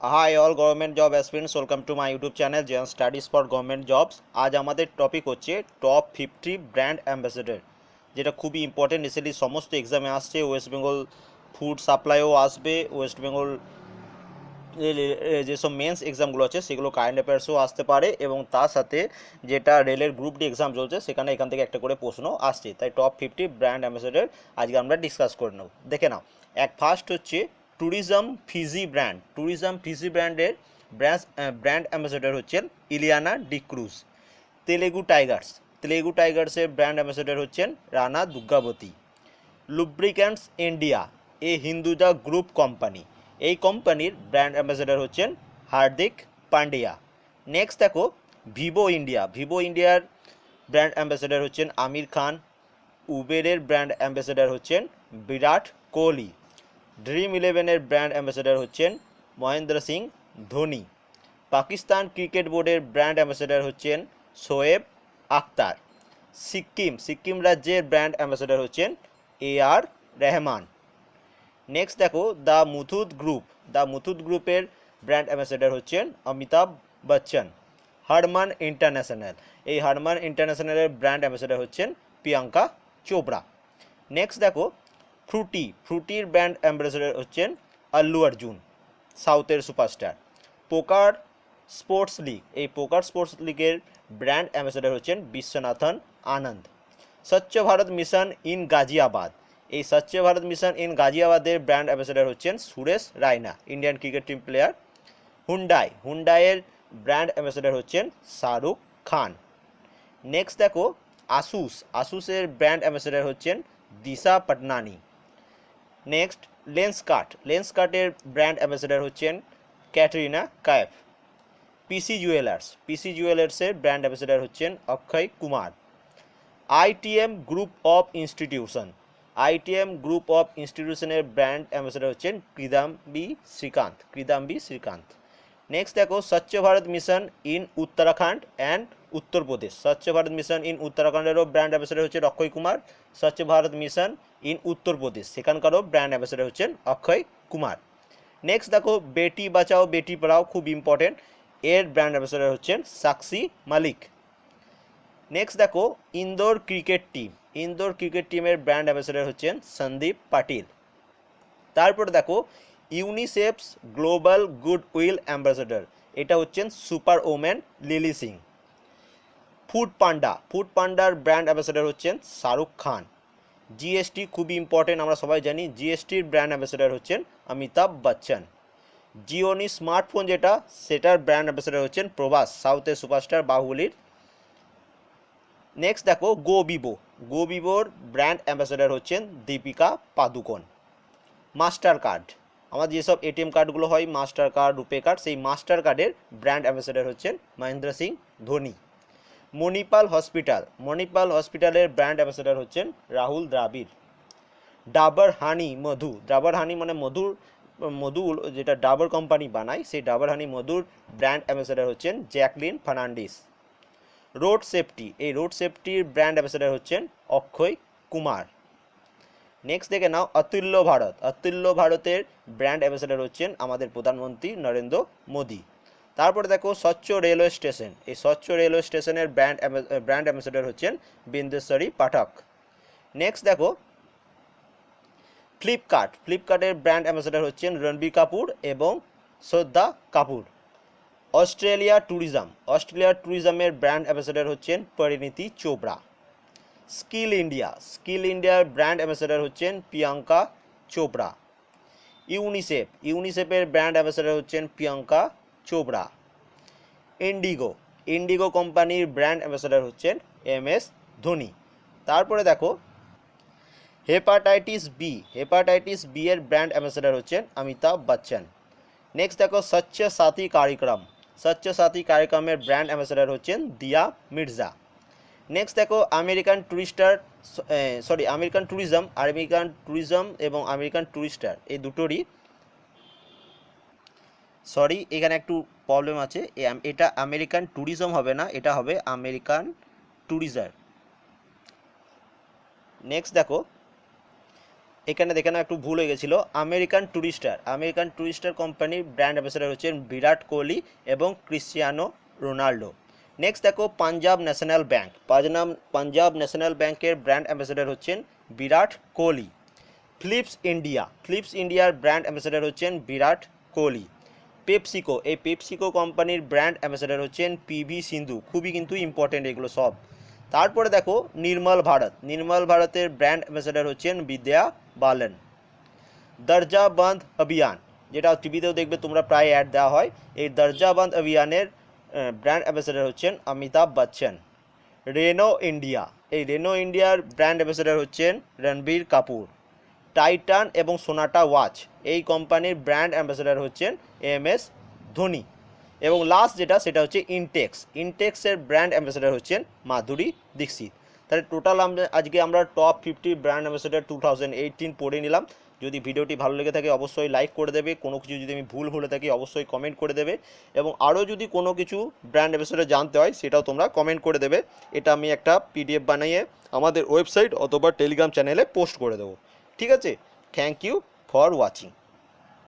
Hi all government job aspirants welcome to my YouTube channel Gen studies for government jobs আজ আমাদের topic হচ্ছে top fifty brand ambassador যেটা খুবই important recently সমস্ত এক্সামে আসছে ওয়েস্ট বেঙ্গল ফুড সাপ্লাইও আসবে ওয়েস্ট বেঙ্গল যেসব মেন্স এক্সামগুলো আছে, সেগুলো কারেন্ট অ্যাফেয়ার্সও আসতে পারে এবং তার সাথে যেটা রেলের গ্রুপ ডি এক্সাম চলছে, সেখানে এখান থেকে একটা করে প্রশ্ন আসছে। তাই টপ ফিফটি ব্র্যান্ড অ্যাম্বাসেডর আজকে আমরা ডিসকাস করে নেব। দেখে নাও। এক ফার্স্ট হচ্ছে tourism Fiji brand tourism Fiji ব্র্যান্ডের ব্র্যান্ড ব্র্যান্ড অ্যাম্বাসেডর হচ্ছেন Ileana D'Cruz Telugu Tigers Telugu টাইগার্সের ব্র্যান্ড অ্যাম্বাসেডর হচ্ছেন Rana Durgabati. Lubricants India a Hinduja group company এই কোম্পানির ব্র্যান্ড অ্যাম্বাসেডর হচ্ছেন হার্দিক পান্ডিয়া। নেক্সট দেখো, ভিভো ইন্ডিয়া ভিভো ইন্ডিয়ার ব্র্যান্ড অ্যাম্বাসেডর হচ্ছেন আমির খান, উবেরের ব্র্যান্ড অ্যাম্বাসেডর হচ্ছেন বিরাট কোহলি। ড্রিম ইলেভেনের ব্র্যান্ড অ্যাম্বাসেডর হচ্ছেন মহেন্দ্র সিং ধোনি। পাকিস্তান ক্রিকেট বোর্ডের ব্র্যান্ড অ্যাম্বাসেডর হচ্ছেন শোয়েব আক্তার সিকিম সিকিম রাজ্যের ব্র্যান্ড অ্যাম্বাসেডর হচ্ছেন এ আর রেহমান। নেক্সট দেখো the Muthoot group the Muthoot গ্রুপের ব্র্যান্ড অ্যাম্বাসেডর হচ্ছেন অমিতাভ বচ্চন। হারমান ইন্টারন্যাশনাল এই হারমান ইন্টারন্যাশনালের ব্র্যান্ড অ্যাম্বাসেডর হচ্ছেন প্রিয়াঙ্কা চোপড়া। নেক্সট দেখো ফ্রুটি ফ্রুটির ব্র্যান্ড অ্যাম্বাসেডর হচ্ছেন আল্লু অর্জুন সাউথের সুপারস্টার পোকার স্পোর্টস লিগ এই পোকার স্পোর্টস লিগের ব্র্যান্ড অ্যাম্বাসেডর হচ্ছেন বিশ্বনাথন আনন্দ। স্বচ্ছ ভারত মিশন ইন গাজিয়াবাদ, এই স্বচ্ছ ভারত মিশন ইন গাজিয়াবাদের ব্র্যান্ড অ্যাম্বাসেডর হচ্ছেন Suresh Raina Indian cricket team player Hyundai হুন্ডাইয়ের brand ambassador হচ্ছেন শাহরুখ খান। নেক্সট দেখো আসুস আসুসের ব্র্যান্ড অ্যাম্বাসেডর হচ্ছেন Disha Patani. Next, Lenskart লেন্স কাটের ব্র্যান্ড অ্যাম্বাসেডর হচ্ছেন Katrina Kaif. PC jewellers. PC জুয়েলার্সের brand ambassador হচ্ছেন Akshay Kumar. ITM group of institution. ITM group of ইনস্টিটিউশনের brand ambassador হচ্ছেন Kidambi Srikanth. Kidambi Srikanth. Next দেখো, স্বচ্ছ Bharat mission in Uttarakhand and Uttar Pradesh স্বচ্ছ Bharat mission in উত্তরাখণ্ডেরও brand ambassador হচ্ছে অক্ষয় কুমার। স্বচ্ছ Bharat mission in Uttar Pradesh সেখানকারও brand ambassador হচ্ছেন অক্ষয় কুমার। নেক্সট দেখো, বেটি বাঁচাও, বেটি পড়াও খুব ইম্পর্টেন্ট এর ব্র্যান্ড অ্যাম্বাসেডর হচ্ছেন সাক্ষী মালিক। নেক্সট দেখো, Indore cricket team Indore cricket টিমের ব্র্যান্ড অ্যাম্বাসেডর হচ্ছেন সন্দীপ পাটিল। তারপর দেখো UNICEF's global goodwill ambassador. এটা হচ্ছেন super women Lilly Singh. Food Panda. Food পান্ডার brand ambassador হচ্ছেন শাহরুখ খান। জিএসটি খুবই ইম্পর্টেন্ট আমরা সবাই জানি, জিএসটির ব্র্যান্ড অ্যাম্বাসেডর হচ্ছেন অমিতাভ বচ্চন। জিওনি স্মার্টফোন যেটা, সেটার ব্র্যান্ড অ্যাম্বাসেডর হচ্ছেন প্রভাস, সাউথের সুপারস্টার বাহুবলির। নেক্সট দেখো গো বিভো গো বিভোর ব্র্যান্ড অ্যাম্বাসেডর হচ্ছেন দীপিকা পাদুকোন। Master card. আমাদের যেসব এটিএম কার্ডগুলো হয় মাস্টার কার্ড রুপে কার্ড সেই মাস্টার কার্ডের ব্র্যান্ড অ্যাম্বাসেডর হচ্ছেন মহেন্দ্র সিং ধোনি। মণিপাল হসপিটাল মণিপাল হসপিটালের ব্র্যান্ড অ্যাম্বাসেডর হচ্ছেন রাহুল দ্রাবিড়। ডাবর হানি মধু ডাবর হানি মানে মধুর, মধু যেটা ডাবর কোম্পানি বানায়, সেই ডাবর হানি মধুর ব্র্যান্ড অ্যাম্বাসেডর হচ্ছেন জ্যাকলিন ফার্নান্ডিস রোড সেফটি এই রোড সেফটির ব্র্যান্ড অ্যাম্বাসেডর হচ্ছেন অক্ষয় কুমার। নেক্সট দেখে নাও অতুল্য ভারত অতুল্য ভারতের ব্র্যান্ড অ্যাম্বাসেডর হচ্ছেন আমাদের প্রধানমন্ত্রী নরেন্দ্র মোদী। তারপরে দেখো স্বচ্ছ রেলওয়ে স্টেশন এই স্বচ্ছ রেলওয়ে স্টেশনের ব্র্যান্ড ব্র্যান্ড অ্যাম্বাসেডর হচ্ছেন বিন্দেশ্বরী পাঠক নেক্সট দেখো ফ্লিপকার্ট ফ্লিপকার্টের ব্র্যান্ড অ্যাম্বাসেডর হচ্ছেন রণবীর কাপুর এবং Shraddha Kapoor Australia tourism Australia ট্যুরিজমের brand ambassador হচ্ছেন Parineeti Chopra skill India. Skill ইন্ডিয়ার ব্র্যান্ড অ্যাম্বাসেডর হচ্ছেন প্রিয়াঙ্কা চোপড়া। ইউনিসেফ। ইউনিসেফের ব্র্যান্ড অ্যাম্বাসেডর হচ্ছেন প্রিয়াঙ্কা চোপড়া। ইন্ডিগো। ইন্ডিগো কোম্পানির ব্র্যান্ড অ্যাম্বাসেডর হচ্ছেন এম এস ধোনি। তারপরে দেখো, হেপাটাইটিস বি। হেপাটাইটিস বি এর ব্র্যান্ড অ্যাম্বাসেডর হচ্ছেন অমিতাভ বচ্চন। নেক্সট দেখো, স্বচ্ছ সাথী কার্যক্রম স্বচ্ছ সাথী কার্যক্রমের ব্র্যান্ড অ্যাম্বাসেডর হচ্ছেন দিয়া মির্জা। নেক্সট দেখো American Tourister sorry American tourism American tourism এবং আমেরিকান টুরিস্টার এই দুটোরই। সরি এখানে একটু প্রবলেম আছে। এটা আমেরিকান ট্যুরিজম হবে না, এটা হবে আমেরিকান ট্যুরিজার নেক্সট দেখো, এখানে দেখে না একটু ভুল হয়ে গেছিল। আমেরিকান ট্যুরিস্টার আমেরিকান ট্যুরিস্টার কোম্পানির ব্র্যান্ড অ্যাম্বাসেডার হচ্ছেন বিরাট কোহলি এবং ক্রিশ্চিয়ানো রোনাল্ডো। নেক্সট দেখো Punjab national bank Punjab Punjab national ব্যাংকের ব্র্যান্ড অ্যাম্বাসেডার হচ্ছেন Virat Kohli. Philips India Philips ইন্ডিয়ার ব্র্যান্ড অ্যাম্বাসেডার হচ্ছেন বিরাট কোহলি। পেপসিকো এই পেপসিকো কোম্পানির ব্র্যান্ড অ্যাম্বাসেডার হচ্ছেন পিভি সিন্ধু। খুবই কিন্তু ইম্পর্টেন্ট এগুলো সব। তারপরে দেখো নির্মল ভারত। নির্মল ভারতের ব্র্যান্ড অ্যাম্বাসেডার হচ্ছেন বিদ্যা বালন। দরজা বন্ধ অভিযান। যেটা টিভিতেও দেখবে তোমরা প্রায় অ্যাড দেওয়া হয়। এই দরজা বন্ধ অভিযানের ব্র্যান্ড অ্যাম্বাসেডার হচ্ছেন অমিতাভ বচ্চন। রেনো ইন্ডিয়া এই রেনো ইন্ডিয়ার ব্র্যান্ড অ্যাম্বাসেডার হচ্ছেন রণবীর কাপুর। টাইটান এবং সোনাটা ওয়াচ এই কোম্পানির ব্র্যান্ড অ্যাম্বাসেডার হচ্ছেন এম এস ধোনি। এবং লাস্ট যেটা, সেটা হচ্ছে ইনটেক্স ইনটেক্সের ব্র্যান্ড অ্যাম্বাসেডার হচ্ছেন মাধুরী দীক্ষিত। তাহলে টোটাল আমরা, আজকে আমরা top fifty brand ambassador two thousand eighteen পড়ে নিলাম। যদি ভিডিওটি ভালো লেগে থাকে অবশ্যই লাইক করে দেবে, কোনো কিছু যদি আমি ভুল হলে থাকি অবশ্যই কমেন্ট করে দেবে এবং আরও যদি কোনো কিছু ব্র্যান্ড অ্যাম্বাসেডার জানতে হয় সেটাও তোমরা কমেন্ট করে দেবে। এটা আমি একটা পিডিএফ বানিয়ে আমাদের ওয়েবসাইট অথবা টেলিগ্রাম চ্যানেলে পোস্ট করে দেবো। ঠিক আছে? Thank you for watching